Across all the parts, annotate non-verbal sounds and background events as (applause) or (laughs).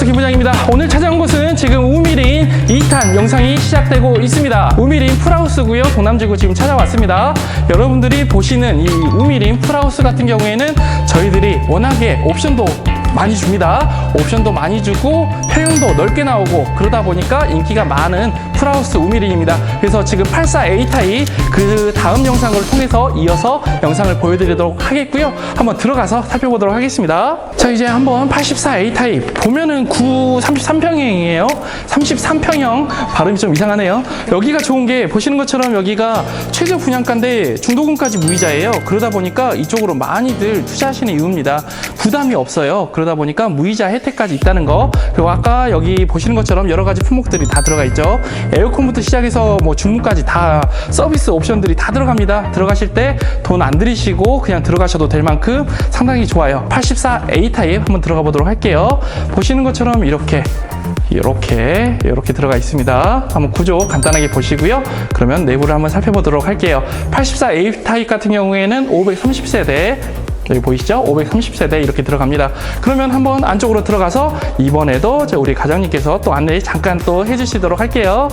프라우스 김부장입니다. 오늘 찾아온 곳은 지금 우미린 2탄 영상이 시작되고 있습니다. 우미린 프라우스고요. 동남지구 지금 찾아왔습니다. 여러분들이 보시는 이 우미린 프라우스 같은 경우에는 저희들이 워낙에 옵션도 많이 줍니다. 옵션도 많이 주고 평형도 넓게 나오고 그러다 보니까 인기가 많은 프라우스 우미린입니다. 그래서 지금 84A 타입 그 다음 영상을 통해서 이어서 영상을 보여드리도록 하겠고요. 한번 들어가서 살펴보도록 하겠습니다. 자 이제 한번 84A 타입 보면은 9 33평형이에요. 33평형 발음이 좀 이상하네요. 여기가 좋은 게 보시는 것처럼 여기가 최저 분양가인데 중도금까지 무이자예요. 그러다 보니까 이쪽으로 많이들 투자하시는 이유입니다. 부담이 없어요. 그러다 보니까 무이자 혜택까지 있다는 거. 그리고 아까 여기 보시는 것처럼 여러 가지 품목들이 다 들어가 있죠. 에어컨부터 시작해서 뭐 주문까지 다 서비스 옵션들이 다 들어갑니다. 들어가실 때 돈 안 들이시고 그냥 들어가셔도 될 만큼 상당히 좋아요. 84A 타입 한번 들어가 보도록 할게요. 보시는 것처럼 이렇게 이렇게 이렇게 들어가 있습니다. 한번 구조 간단하게 보시고요. 그러면 내부를 한번 살펴보도록 할게요. 84A 타입 같은 경우에는 530세대 여기 보이시죠? 530세대 이렇게 들어갑니다. 그러면 한번 안쪽으로 들어가서 이번에도 우리 과장님께서 또 안내 잠깐 또 해주시도록 할게요.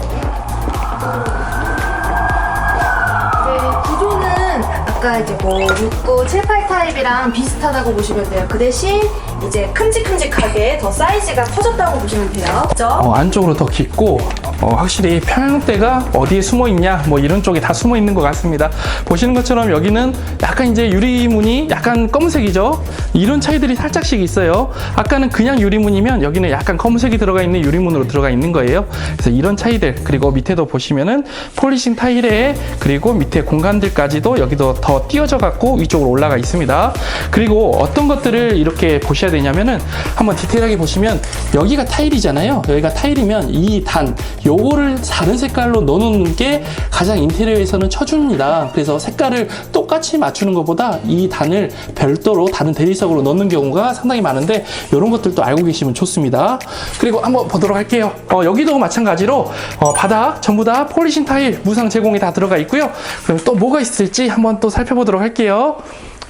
네, 구조는 아까 이제 뭐 69, 78 타입이랑 비슷하다고 보시면 돼요. 그 대신 이제 큼직큼직하게 더 사이즈가 커졌다고 보시면 돼요. 그죠? 어, 안쪽으로 더 깊고 어, 확실히 평형대가 어디에 숨어 있냐 뭐 이런 쪽에 다 숨어 있는 것 같습니다. 보시는 것처럼 여기는 약간 이제 유리문이 약간 검은색이죠. 이런 차이들이 살짝씩 있어요. 아까는 그냥 유리문이면 여기는 약간 검은색이 들어가 있는 유리문으로 들어가 있는 거예요. 그래서 이런 차이들 그리고 밑에도 보시면은 폴리싱 타일에 그리고 밑에 공간들까지도 여기도 더 띄어져 갖고 위쪽으로 올라가 있습니다. 그리고 어떤 것들을 이렇게 보셔야 되냐면은 한번 디테일하게 보시면 여기가 타일이잖아요. 여기가 타일이면 이 단 요거를 다른 색깔로 넣어놓는 게 가장 인테리어에서는 쳐줍니다. 그래서 색깔을 똑같이 맞추는 것보다 이 단을 별도로 다른 대리석으로 넣는 경우가 상당히 많은데 이런 것들도 알고 계시면 좋습니다. 그리고 한번 보도록 할게요. 어, 여기도 마찬가지로 어, 바닥 전부 다 폴리싱 타일 무상 제공이 다 들어가 있고요. 그럼 또 뭐가 있을지 한번 또 살펴보도록 할게요.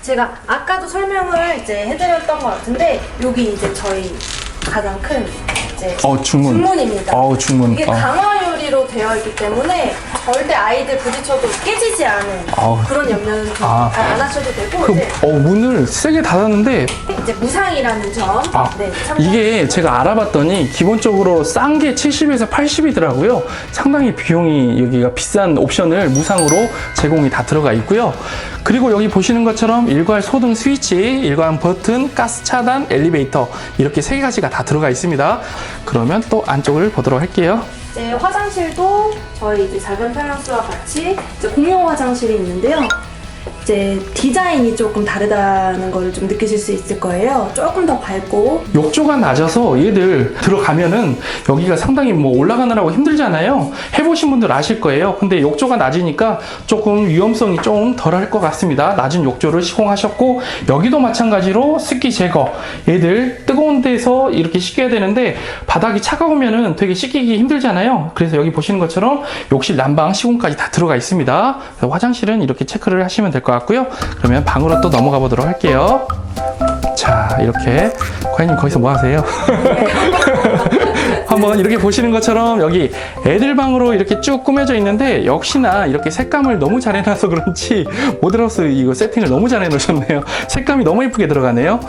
제가 아까도 설명을 이제 해드렸던 것 같은데 여기 이제 저희 가장 큰 이제 어, 중문. 중문입니다. 어, 중문. 이게 어. 강화 유리로 되어 있기 때문에 절대 아이들 부딪혀도 깨지지 않은 어. 그런 염려는 좀 아. 안 하셔도 되고 그, 이제, 어, 문을 세게 닫았는데 이제 무상이라는 점. 아, 네, 참고하시고. 이게 제가 알아봤더니 기본적으로 싼 게 70에서 80이더라고요. 상당히 비용이 여기가 비싼 옵션을 무상으로 제공이 다 들어가 있고요. 그리고 여기 보시는 것처럼 일괄 소등 스위치, 일괄 버튼, 가스 차단, 엘리베이터 이렇게 세 가지가 다 들어가 있습니다. 그러면 또 안쪽을 보도록 할게요. 이제 화장실도 저희 이제 작은 평형수와 같이 공용 화장실이 있는데요. 이제 디자인이 조금 다르다는 걸좀 느끼실 수 있을 거예요. 조금 더 밝고 욕조가 낮아서 얘들 들어가면은 여기가 상당히 뭐 올라가느라고 힘들잖아요. 해보신 분들 아실 거예요. 근데 욕조가 낮으니까 조금 위험성이 좀 덜할 것 같습니다. 낮은 욕조를 시공하셨고 여기도 마찬가지로 습기 제거. 얘들 뜨거운 데서 이렇게 씻겨야 되는데 바닥이 차가우면은 되게 씻기기 힘들잖아요. 그래서 여기 보시는 것처럼 욕실 난방 시공까지 다 들어가 있습니다. 화장실은 이렇게 체크를 하시면 될 것 같 고요. 그러면 방으로 또 넘어가 보도록 할게요. 자, 이렇게 과연님 거기서 뭐 하세요? (laughs) 한번 이렇게 보시는 것처럼 여기 애들 방으로 이렇게 쭉 꾸며져 있는데 역시나 이렇게 색감을 너무 잘 해놔서 그런지 모델하우스 이거 세팅을 너무 잘 해놓으셨네요. 색감이 너무 예쁘게 들어가네요.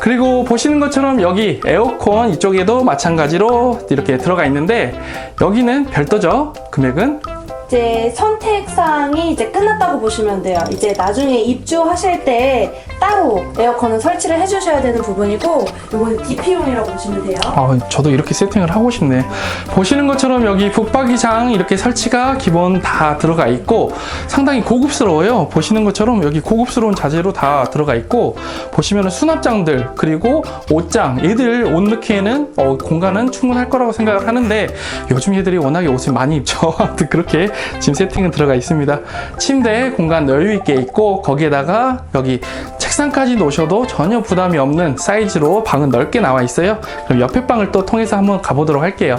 그리고 보시는 것처럼 여기 에어컨 이쪽에도 마찬가지로 이렇게 들어가 있는데 여기는 별도죠. 금액은 이제 선택사항이 이제 끝났다고 보시면 돼요. 이제 나중에 입주하실 때 따로 에어컨은 설치를 해주셔야 되는 부분이고 이거는 DP용이라고 보시면 돼요. 아, 저도 이렇게 세팅을 하고 싶네. 보시는 것처럼 여기 붙박이장 이렇게 설치가 기본 다 들어가 있고 상당히 고급스러워요. 보시는 것처럼 여기 고급스러운 자재로 다 들어가 있고 보시면은 수납장들 그리고 옷장 얘들 옷 넣기에는 어, 공간은 충분할 거라고 생각을 하는데 요즘 얘들이 워낙에 옷을 많이 입죠. (laughs) 그렇게 지금 세팅은 들어가 있습니다. 침대 공간 여유 있게 있고 거기에다가 여기 책상까지 놓으셔도 전혀 부담이 없는 사이즈로 방은 넓게 나와 있어요. 그럼 옆에 방을 또 통해서 한번 가보도록 할게요.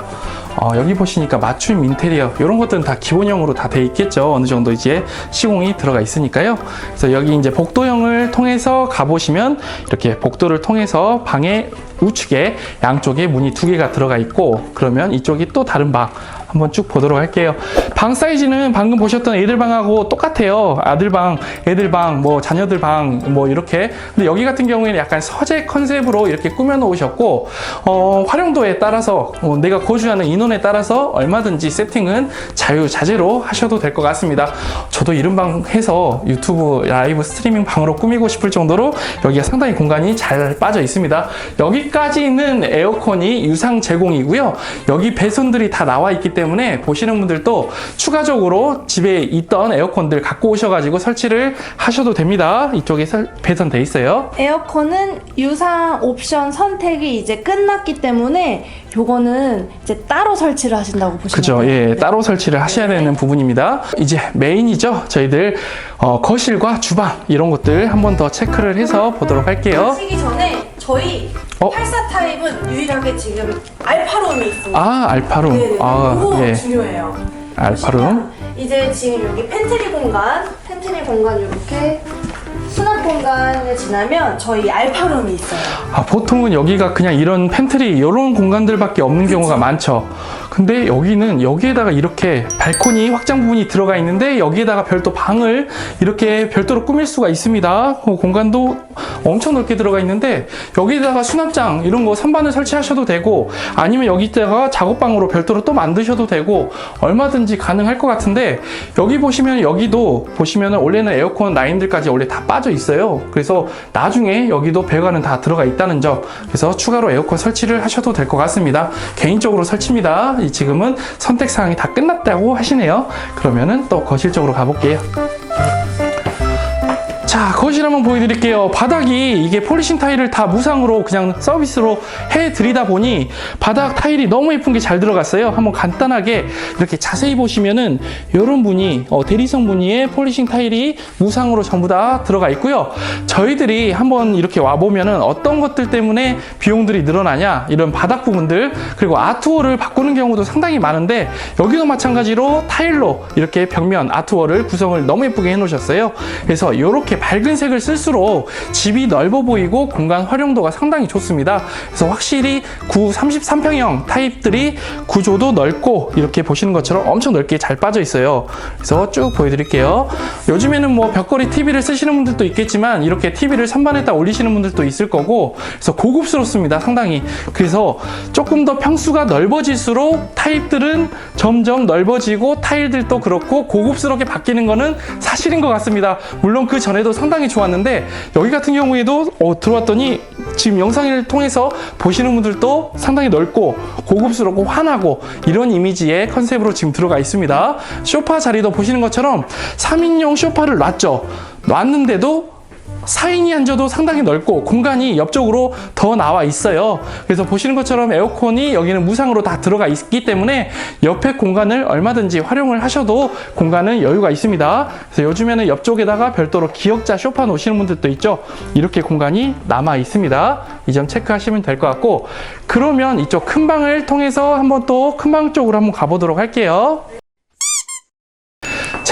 어, 여기 보시니까 맞춤 인테리어 이런 것들은 다 기본형으로 다 돼 있겠죠. 어느 정도 이제 시공이 들어가 있으니까요. 그래서 여기 이제 복도형을 통해서 가보시면 이렇게 복도를 통해서 방에 우측에 양쪽에 문이 두 개가 들어가 있고 그러면 이쪽이 또 다른 방 한번 쭉 보도록 할게요. 방 사이즈는 방금 보셨던 애들 방하고 똑같아요. 아들 방, 애들 방, 뭐 자녀들 방, 뭐 이렇게. 근데 여기 같은 경우에는 약간 서재 컨셉으로 이렇게 꾸며 놓으셨고, 어, 활용도에 따라서 어, 내가 거주하는 인원 에 따라서 얼마든지 세팅은 자유자재로 하셔도 될 것 같습니다. 저도 이런 방 해서 유튜브 라이브 스트리밍 방으로 꾸미고 싶을 정도로 여기가 상당히 공간이 잘 빠져 있습니다. 여기까지는 에어컨이 유상 제공이고요. 여기 배선들이 다 나와 있기 때문에 보시는 분들도 추가적으로 집에 있던 에어컨들 갖고 오셔가지고 설치를 하셔도 됩니다. 이쪽에 설- 배선돼 있어요. 에어컨은 유상 옵션 선택이 이제 끝났기 때문에 요거는 이제 따로 설치를 하신다고 보시면 그죠. 돼요. 예, 네. 따로 설치를 하셔야 되는 부분입니다. 이제 메인이죠. 저희들 어, 거실과 주방 이런 것들 한 번 더 체크를 해서 보도록 할게요. 하시기 전에 저희 어? 84 타입은 유일하게 지금 알파룸이 있습니다. 아, 알파룸. 네네. 아, 이거 예. 중요해요. 알파룸. 이제 지금 여기 팬트리 공간, 팬트리 공간 이렇게 수납 공간을 지나면 저희 알파룸이 있어요. 아, 보통은 여기가 그냥 이런 팬트리 이런 공간들밖에 없는 경우가 많죠. 근데 여기는 여기에다가 이렇게 발코니 확장 부분이 들어가 있는데 여기에다가 별도 방을 이렇게 별도로 꾸밀 수가 있습니다. 그 공간도 엄청 넓게 들어가 있는데 여기에다가 수납장 이런 거 선반을 설치하셔도 되고 아니면 여기다가 작업방으로 별도로 또 만드셔도 되고 얼마든지 가능할 것 같은데 여기 보시면 여기도 보시면 원래는 에어컨 라인들까지 원래 다 빠져 있어요. 그래서 나중에 여기도 배관은 다 들어가 있다는 점. 그래서 추가로 에어컨 설치를 하셔도 될 것 같습니다. 개인적으로 설치입니다. 이 지금은 선택 사항이 다 끝났다고 하시네요. 그러면은 또 거실 쪽으로 가볼게요. 자, 거실 한번 보여드릴게요. 바닥이 이게 폴리싱 타일을 다 무상으로 그냥 서비스로 해드리다 보니 바닥 타일이 너무 예쁜 게 잘 들어갔어요. 한번 간단하게 이렇게 자세히 보시면은 이런 무늬, 어, 대리석 무늬의 폴리싱 타일이 무상으로 전부 다 들어가 있고요. 저희들이 한번 이렇게 와보면은 어떤 것들 때문에 비용들이 늘어나냐, 이런 바닥 부분들, 그리고 아트월을 바꾸는 경우도 상당히 많은데 여기도 마찬가지로 타일로 이렇게 벽면 아트월을 구성을 너무 예쁘게 해놓으셨어요. 그래서 이렇게 밝은 색을 쓸수록 집이 넓어 보이고 공간 활용도가 상당히 좋습니다. 그래서 확실히 9, 33평형 타입들이 구조도 넓고 이렇게 보시는 것처럼 엄청 넓게 잘 빠져 있어요. 그래서 쭉 보여드릴게요. 요즘에는 뭐 벽걸이 TV를 쓰시는 분들도 있겠지만 이렇게 TV를 선반에다 올리시는 분들도 있을 거고 그래서 고급스럽습니다. 상당히. 그래서 조금 더 평수가 넓어질수록 타입들은 점점 넓어지고 타일들도 그렇고 고급스럽게 바뀌는 거는 사실인 것 같습니다. 물론 그 전에도 상당히 좋았는데 여기 같은 경우에도 어, 들어왔더니 지금 영상을 통해서 보시는 분들도 상당히 넓고 고급스럽고 환하고 이런 이미지의 컨셉으로 지금 들어가 있습니다. 소파 자리도 보시는 것처럼 3인용 소파를 놨죠. 놨는데도 4인이 앉아도 상당히 넓고 공간이 옆쪽으로 더 나와 있어요. 그래서 보시는 것처럼 에어컨이 여기는 무상으로 다 들어가 있기 때문에 옆에 공간을 얼마든지 활용을 하셔도 공간은 여유가 있습니다. 그래서 요즘에는 옆쪽에다가 별도로 기역자 쇼파 놓으시는 분들도 있죠. 이렇게 공간이 남아 있습니다. 이 점 체크하시면 될 것 같고 그러면 이쪽 큰 방을 통해서 한번 또 큰 방 쪽으로 한번 가보도록 할게요.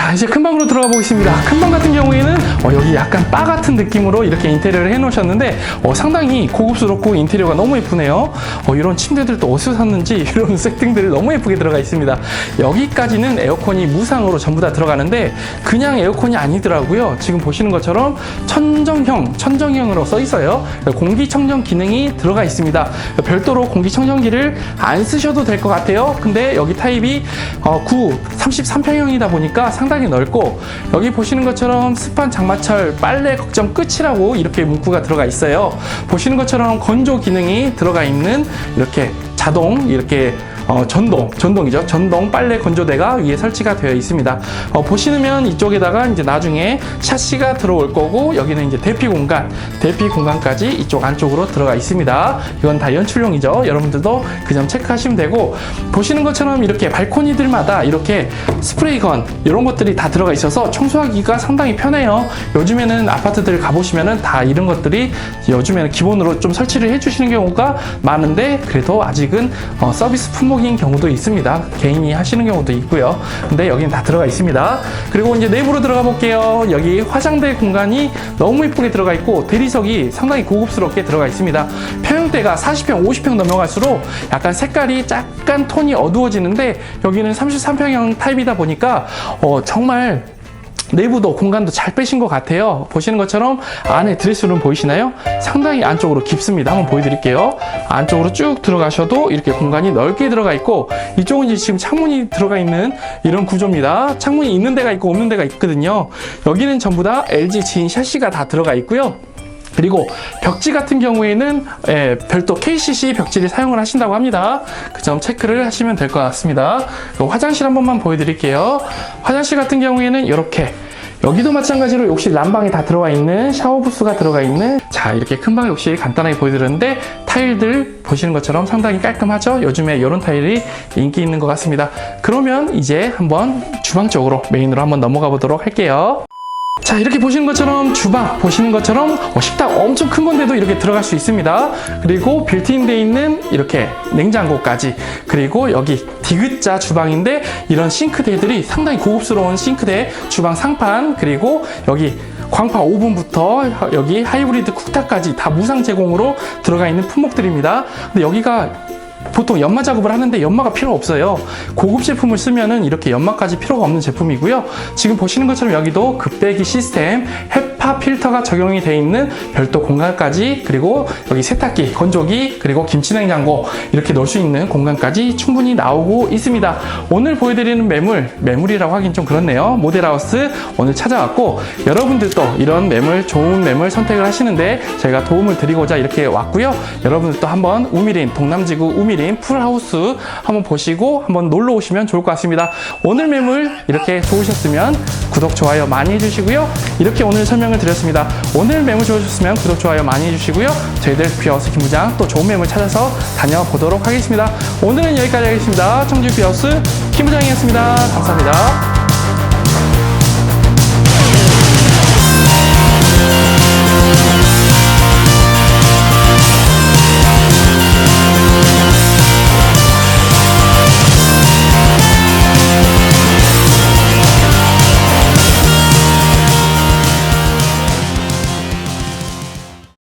자 이제 큰 방으로 들어가 보겠습니다. 큰 방 같은 경우에는 어, 여기 약간 바 같은 느낌으로 이렇게 인테리어를 해 놓으셨는데 어, 상당히 고급스럽고 인테리어가 너무 예쁘네요. 어, 이런 침대들도 어디서 샀는지 (laughs) 이런 세팅들이 너무 예쁘게 들어가 있습니다. 여기까지는 에어컨이 무상으로 전부 다 들어가는데 그냥 에어컨이 아니더라고요. 지금 보시는 것처럼 천정형 천정형으로 써 있어요. 공기청정 기능이 들어가 있습니다. 별도로 공기청정기를 안 쓰셔도 될 것 같아요. 근데 여기 타입이 어, 9 33평형이다 보니까 상당히 넓고 여기 보시는 것처럼 습한 장마철 빨래 걱정 끝이라고 이렇게 문구가 들어가 있어요. 보시는 것처럼 건조 기능이 들어가 있는 이렇게 자동 이렇게 어, 전동, 전동이죠. 전동 빨래 건조대가 위에 설치가 되어 있습니다. 어, 보시면 이쪽에다가 이제 나중에 샤시가 들어올 거고 여기는 이제 대피 공간, 대피 공간까지 이쪽 안쪽으로 들어가 있습니다. 이건 다 연출용이죠. 여러분들도 그 점 체크하시면 되고 보시는 것처럼 이렇게 발코니들마다 이렇게 스프레이건 이런 것들이 다 들어가 있어서 청소하기가 상당히 편해요. 요즘에는 아파트들 가보시면은 다 이런 것들이 요즘에는 기본으로 좀 설치를 해주시는 경우가 많은데 그래도 아직은 어, 서비스 품목 단독인 경우도 있습니다. 개인이 하시는 경우도 있고요. 근데 여기는 다 들어가 있습니다. 그리고 이제 내부로 들어가 볼게요. 여기 화장대 공간이 너무 예쁘게 들어가 있고 대리석이 상당히 고급스럽게 들어가 있습니다. 평형대가 40평, 50평 넘어갈수록 약간 색깔이 약간 톤이 어두워지는데 여기는 33평형 타입이다 보니까 어, 정말 내부도 공간도 잘 빼신 것 같아요. 보시는 것처럼 안에 드레스룸 보이시나요? 상당히 안쪽으로 깊습니다. 한번 보여드릴게요. 안쪽으로 쭉 들어가셔도 이렇게 공간이 넓게 들어가 있고 이쪽은 이제 지금 창문이 들어가 있는 이런 구조입니다. 창문이 있는 데가 있고 없는 데가 있거든요. 여기는 전부 다 LG 지인 샤시가 다 들어가 있고요. 그리고 벽지 같은 경우에는 예, 별도 KCC 벽지를 사용을 하신다고 합니다. 그 점 체크를 하시면 될 것 같습니다. 그리고 화장실 한 번만 보여드릴게요. 화장실 같은 경우에는 이렇게 여기도 마찬가지로 욕실 난방이 다 들어가 있는 샤워 부스가 들어가 있는 자 이렇게 큰 방 욕실 간단하게 보여드렸는데 타일들 보시는 것처럼 상당히 깔끔하죠 요즘에 이런 타일이 인기 있는 것 같습니다 그러면 이제 한번 주방 쪽으로 메인으로 한번 넘어가 보도록 할게요 자 이렇게 보시는 것처럼 주방 보시는 것처럼 어, 식탁 엄청 큰 건데도 이렇게 들어갈 수 있습니다. 그리고 빌트인 돼 있는 이렇게 냉장고까지. 그리고 여기 디귿자 주방인데 이런 싱크대들이 상당히 고급스러운 싱크대 주방 상판. 그리고 여기 광파 오븐부터 여기 하이브리드 쿡탑까지 다 무상 제공으로 들어가 있는 품목들입니다. 근데 여기가 보통 연마 작업을 하는데 연마가 필요 없어요. 고급 제품을 쓰면은 이렇게 연마까지 필요가 없는 제품이고요. 지금 보시는 것처럼 여기도 급배기 시스템, 헤파 필터가 적용이 되어 있는 별도 공간까지 그리고 여기 세탁기, 건조기 그리고 김치냉장고 이렇게 넣을 수 있는 공간까지 충분히 나오고 있습니다. 오늘 보여드리는 매물, 매물이라고 하긴 좀 그렇네요. 모델하우스 오늘 찾아왔고 여러분들도 이런 매물, 좋은 매물 선택을 하시는데 저희가 도움을 드리고자 이렇게 왔고요. 여러분들도 한번 우미린 동남지구 우미린 풀하우스 한번 보시고 한번 놀러 오시면 좋을 것 같습니다. 오늘 매물 이렇게 좋으셨으면 구독, 좋아요 많이 해주시고요. 이렇게 오늘 설명을 드렸습니다. 오늘 매물 좋으셨으면 구독, 좋아요 많이 해주시고요. 저희들 비하우스 김부장 또 좋은 매물 찾아서 다녀보도록 하겠습니다. 오늘은 여기까지 하겠습니다. 청주 비하우스 김부장이었습니다. 감사합니다.